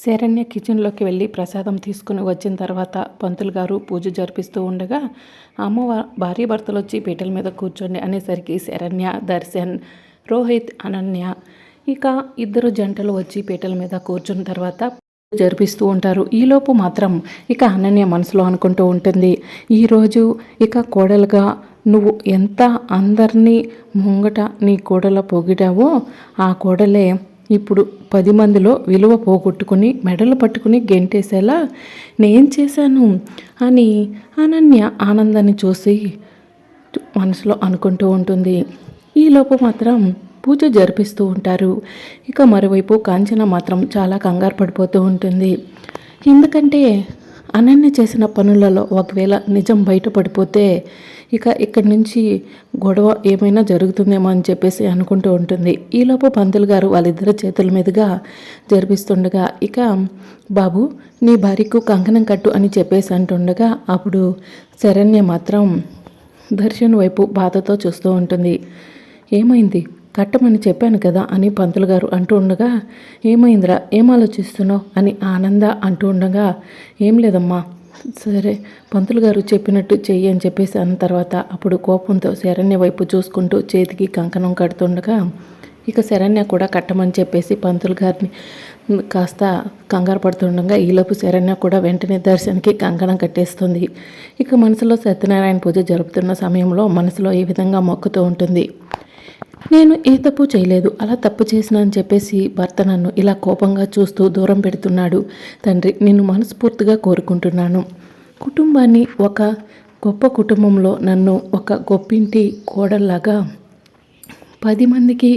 శరణ్య కిచెన్లోకి వెళ్ళి ప్రసాదం తీసుకుని వచ్చిన తర్వాత పంతులు గారు పూజ జరిపిస్తూ ఉండగా అమ్మ భార్య భర్తలు వచ్చి పీటల మీద కూర్చోండి అనేసరికి శరణ్య దర్శన్ రోహిత్ అనన్య ఇక ఇద్దరు జంటలు వచ్చి పీటల మీద కూర్చున్న తర్వాత జరిపిస్తూ ఉంటారు. ఈలోపు మాత్రం ఇక అనన్య మనసులో అనుకుంటూ ఉంటుంది ఈరోజు ఇక కోడలుగా నువ్వు ఎంత అందరినీ ముంగట నీ కోడల పొగిడావో ఆ కోడలే ఇప్పుడు పది మందిలో విలువ పోగొట్టుకుని మెడలు పట్టుకుని గెంటేసేలా నేను చేశాను? అని అనన్య ఆనందాన్ని చూసి మనసులో అనుకుంటూ ఉంటుంది. ఈలోపు మాత్రం పూజ జరిపిస్తూ ఉంటారు. ఇక మరోవైపు కాంచన మాత్రం చాలా కంగారు పడిపోతూ ఉంటుంది. ఎందుకంటే అనన్య చేసిన పనులలో ఒకవేళ నిజం బయటపడిపోతే ఇక ఇక్కడి నుంచి గొడవ ఏమైనా జరుగుతుందేమో అని చెప్పేసి అనుకుంటూ ఉంటుంది. ఈలోపు పంతులు గారు వాళ్ళిద్దరి చేతుల మీదుగా జరిపిస్తుండగా ఇక బాబు నీ భార్యకు కంకణం కట్టు అని చెప్పేసి అంటుండగా అప్పుడు శరణ్య మాత్రం దర్శన్ వైపు బాధతో చూస్తూ ఉంటుంది. ఏమైంది? కట్టమని చెప్పాను కదా అని పంతులు గారు అంటూ ఉండగా ఏమైందిరా? ఏం ఆలోచిస్తున్నావు? అని ఆనంద అంటూ ఉండగా ఏం లేదమ్మా. సరే పంతులు గారు చెప్పినట్టు చెయ్యి అని చెప్పేసి అన్న తర్వాత అప్పుడు కోపంతో శరణ్య వైపు చూసుకుంటూ చేతికి కంకణం కడుతుండగా ఇక శరణ్య కూడా కట్టమని చెప్పేసి పంతులు గారిని కాస్త కంగారు పడుతుండగా ఈలోపు శరణ్య కూడా వెంటనే దర్శనకి కంకణం కట్టేస్తుంది. ఇక మనసులో సత్యనారాయణ పూజ జరుపుతున్న సమయంలో మనసులో ఈ విధంగా మొక్కుతూ ఉంటుంది. నేను ఏ తప్పు చేయలేదు అలా తప్పు చేసినా అని చెప్పేసి భర్త నన్ను ఇలా కోపంగా చూస్తూ దూరం పెడుతున్నాడు. తండ్రి నిన్ను మనస్ఫూర్తిగా కోరుకుంటున్నాను. కుటుంబాన్ని ఒక గొప్ప కుటుంబంలో నన్ను ఒక గొప్పింటి కోడల్లాగా పది మందికి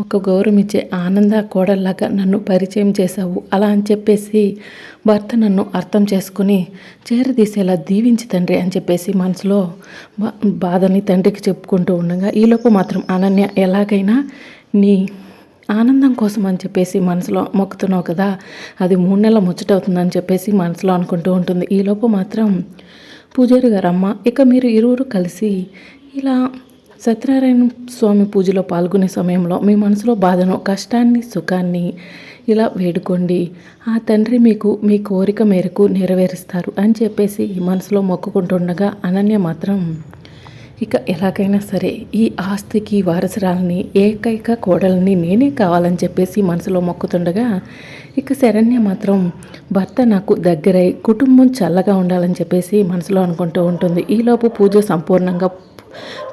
ఒక గౌరవం ఇచ్చే ఆనంద కోడల్లాగా నన్ను పరిచయం చేశావు. అలా అని చెప్పేసి భర్త నన్ను అర్థం చేసుకుని చేరదీసేలా దీవించి తండ్రి అని చెప్పేసి మనసులో బాధని తండ్రికి చెప్పుకుంటూ ఉండగా ఈలోపు మాత్రం అనన్య ఎలాగైనా నీ ఆనందం కోసం అని చెప్పేసి మనసులో మొక్కుతున్నావు కదా అది మూడు నెలల ముచ్చటవుతుందని చెప్పేసి మనసులో అనుకుంటూ ఉంటుంది. ఈలోపు మాత్రం పూజారి గారమ్మ ఇక మీరు ఇరువురు కలిసి ఇలా సత్యనారాయణ స్వామి పూజలో పాల్గొనే సమయంలో మీ మనసులో బాధను కష్టాన్ని సుఖాన్ని ఇలా వేడుకోండి. ఆ తండ్రి మీకు మీ కోరిక మేరకు నెరవేరుస్తారు అని చెప్పేసి మనసులో మొక్కుకుంటుండగా అనన్య మాత్రం ఇక ఎలాగైనా సరే ఈ ఆస్తికి వారసురాలని ఏకైక కోడలని నేనే కావాలని చెప్పేసి మనసులో మొక్కుతుండగా ఇక శరణ్య మాత్రం భర్త నాకు దగ్గరై కుటుంబం చల్లగా ఉండాలని చెప్పేసి మనసులో అనుకుంటూ ఉంటుంది. ఈలోపు పూజ సంపూర్ణంగా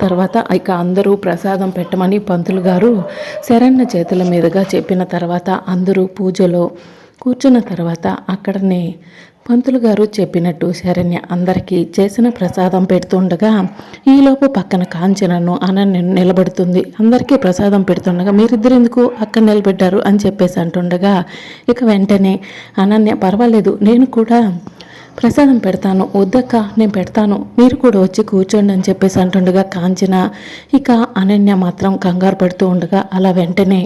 తర్వాత ఇక అందరూ ప్రసాదం పెట్టమని పంతులు గారు శరణ్య చేతుల మీదుగా చెప్పిన తర్వాత అందరూ పూజలో కూర్చున్న తర్వాత అక్కడనే పంతులు గారు చెప్పినట్టు శరణ్య అందరికీ చేసిన ప్రసాదం పెడుతుండగా ఈలోపు పక్కన కాంచనను అనన్య నిలబడుతుంది. అందరికీ ప్రసాదం పెడుతుండగా మీరిద్దరు ఎందుకు అక్కడ నిలబెట్టారు అని చెప్పేసి అంటుండగా ఇక వెంటనే అనన్య పర్వాలేదు నేను కూడా ప్రసాదం పెడతాను వద్దక్క నేను పెడతాను మీరు కూడా వచ్చి కూర్చోండి అని చెప్పేసి అంటుండగా కాంచన. ఇక అనన్య మాత్రం కంగారు పడుతూ ఉండగా అలా వెంటనే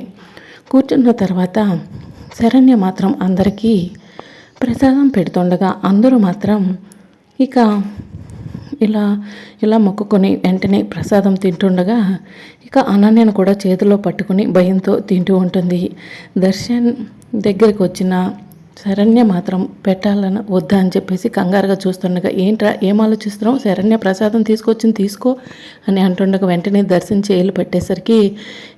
కూర్చున్న తర్వాత శరణ్య మాత్రం అందరికీ ప్రసాదం పెడుతుండగా అందరూ మాత్రం ఇక ఇలా ఇలా మొక్కుకొని వెంటనే ప్రసాదం తింటుండగా ఇక అనన్యను కూడా చేతిలో పట్టుకుని భయంతో తింటూ ఉంటుంది. దర్శన్ దగ్గరికి వచ్చిన శరణ్య మాత్రం పెట్టాలని వద్దా అని చెప్పేసి కంగారుగా చూస్తుండగా ఏంట్రా ఏం ఆలోచిస్తున్నావు? శరణ్య ప్రసాదం తీసుకొచ్చింది తీసుకో అని అంటుండగా వెంటనే దర్శనం చేయలు పెట్టేసరికి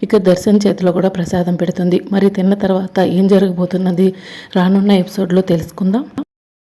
ఇక దర్శన్ చేతిలో కూడా ప్రసాదం పెడుతుంది. మరి తిన్న తర్వాత ఏం జరగబోతున్నది రానున్న ఎపిసోడ్లో తెలుసుకుందాం.